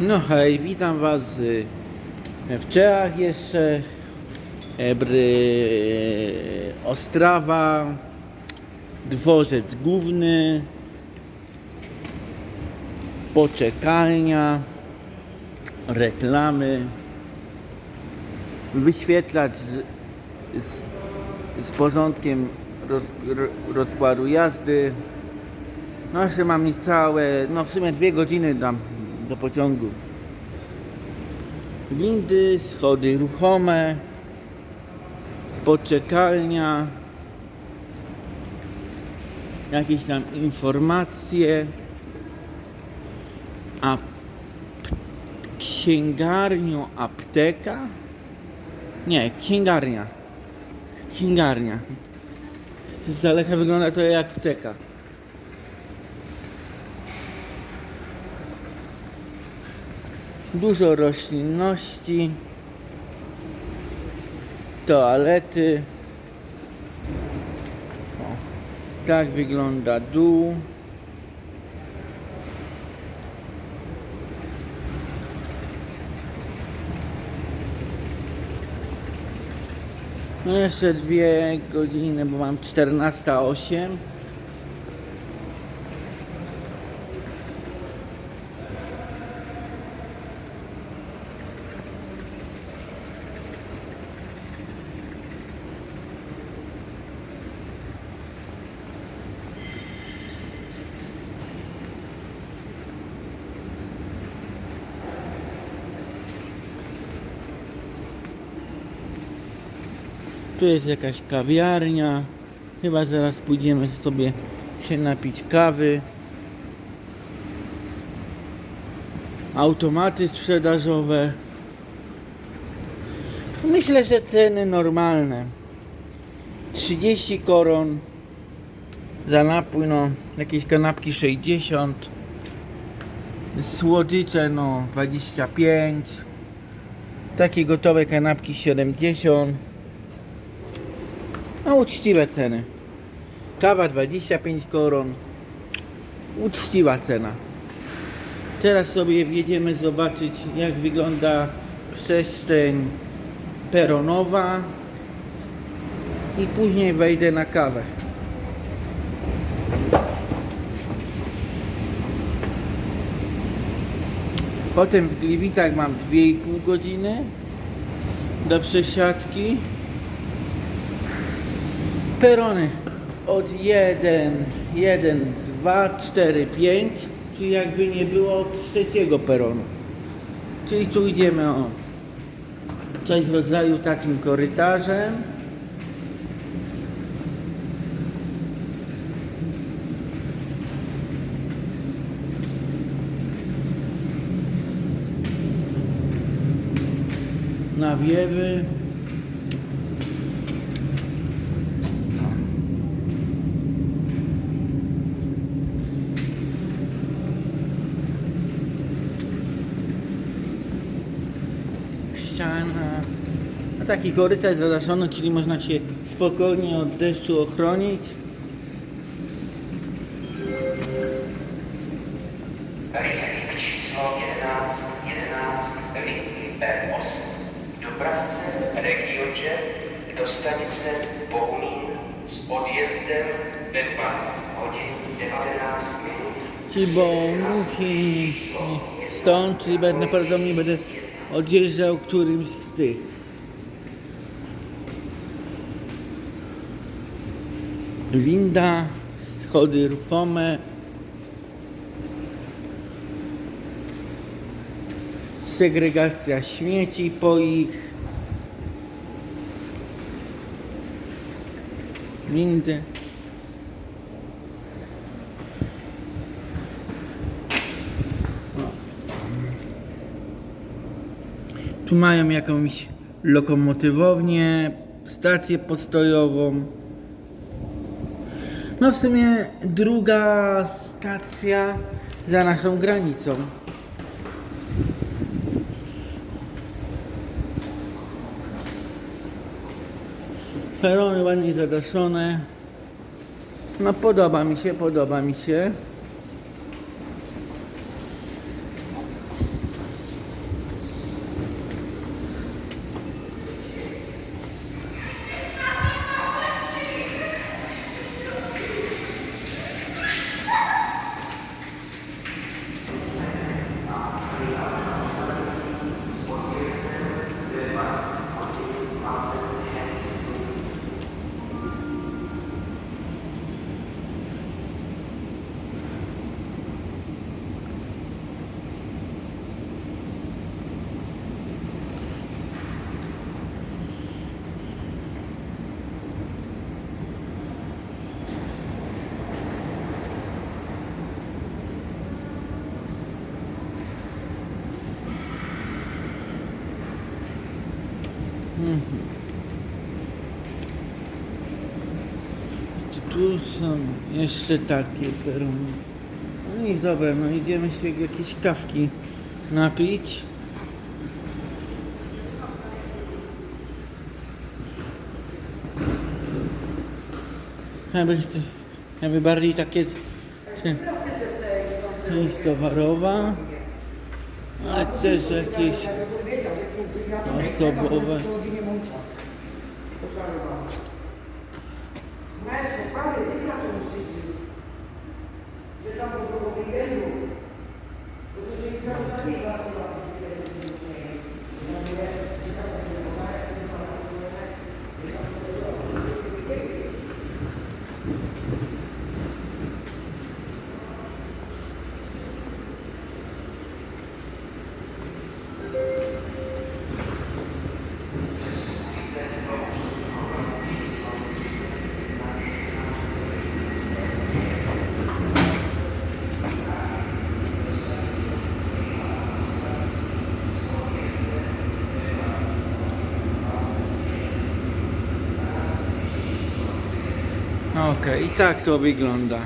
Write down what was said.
No hej, witam was y, w Czechach jeszcze. Ebry, Ostrawa, dworzec główny, poczekalnia, reklamy, wyświetlacz z, z, z porządkiem roz, ro- rozkładu jazdy. No jeszcze mam niecałe, no w sumie dwie godziny dam do pociągu. Windy, schody ruchome, poczekalnia, jakieś tam informacje, a księgarnią apteka? Nie, księgarnia. Księgarnia. Z daleka wygląda to jak apteka. Dużo roślinności, toalety. O, tak wygląda dół. No jeszcze dwie godziny, bo mam 14.08. Tu jest jakaś kawiarnia. Chyba zaraz pójdziemy sobie się napić kawy. Automaty sprzedażowe. Myślę, że ceny normalne. 30 koron za napój, no jakieś kanapki 60. Słodycze no 25. Takie gotowe kanapki 70. No uczciwe ceny. Kawa 25 koron. Uczciwa cena. Teraz sobie wjedziemy zobaczyć jak wygląda przestrzeń peronowa i później wejdę na kawę. Potem w Gliwicach mam 2,5 godziny do przesiadki. Perony od 1, 1, 2, 4, 5, czyli jakby nie było trzeciego peronu. Czyli tu idziemy o coś w rodzaju takim korytarzem. Nawiewy. ściana. A taki korytarz zadaszony, czyli można się spokojnie od deszczu ochronić. Rychlik číslo 11, 11, linii E8. Dopravce Regiojet do stanice Bohumín s odjezdem ve 12 hodin 19 minut. Czyli będę odjeżdżał którymś z tych. Winda, schody ruchome. Segregacja śmieci po ich. Windy. Tu mają jakąś lokomotywownię, stację postojową. No w sumie druga stacja za naszą granicą. Perony ładnie zadaszone. No podoba mi się, podoba mi się. Tu są jeszcze takie perony. No i dobra, no idziemy się jakieś kawki napić. Jakby, jakby bardziej takie część towarowa, ale też jakieś osobowe. Mas parasita, como se diz. Você está com o governo? Eu estou chegando na ligação. Tá assim, i tak to wygląda.